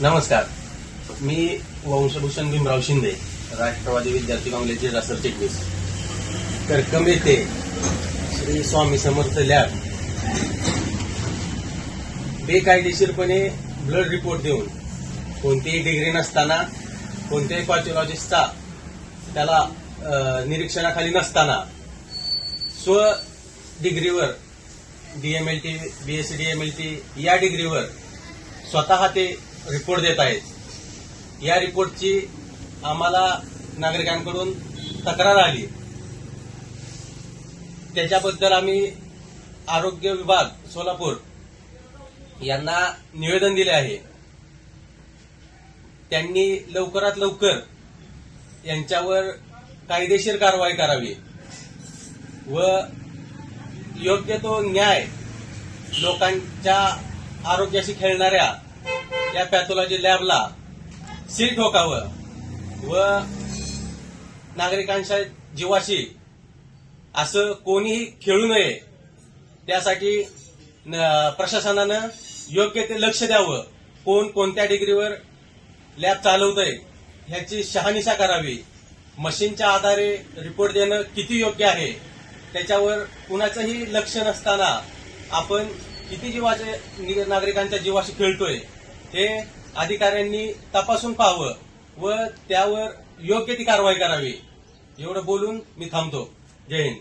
नमस्कार. मी वंशभूषण भीमराव शिंदे राष्ट्रवादी विद्यार्थी काँग्रेसचे रासर तर कमी येथे श्री स्वामी समर्थ लॅब. बेकायदेशीरपणे ब्लड रिपोर्ट देऊन कोणतीही डिग्री नसताना कोणत्याही पॅथॉलॉजिस्टचा त्याला निरीक्षणाखाली नसताना स्व डिग्रीवर डीएमएलटी बीएससी डीएमएलटी या डिग्रीवर स्वतः ते रिपोर्ट देत आहेत. या रिपोर्टची आम्हाला नागरिकांकडून तक्रार आली. त्याच्याबद्दल आम्ही आरोग्य विभाग सोलापूर यांना निवेदन दिले आहे. त्यांनी लवकरात लवकर यांच्यावर कायदेशीर कारवाई करावी व योग्य तो न्याय लोकांच्या आरोग्याशी खेळणाऱ्या या पॅथॉलॉजी लॅबला सील ठोकावं व नागरिकांच्या जीवाशी असं कोणीही खेळू नये त्यासाठी प्रशासनानं योग्य ते लक्ष द्यावं कोण कोणत्या डिग्रीवर लॅब चालवतंय ह्याची शहानिशा करावी. मशीनच्या आधारे रिपोर्ट देणं किती योग्य आहे त्याच्यावर कुणाचंही लक्ष नसताना आपण किती जीवाचे नागरिकांच्या जीवाशी खेळतोय हे अधिकाऱ्यांनी तपासून पाहावं व त्यावर योग्य ती कारवाई करावी. एवढं बोलून मी थांबतो. जय हिंद.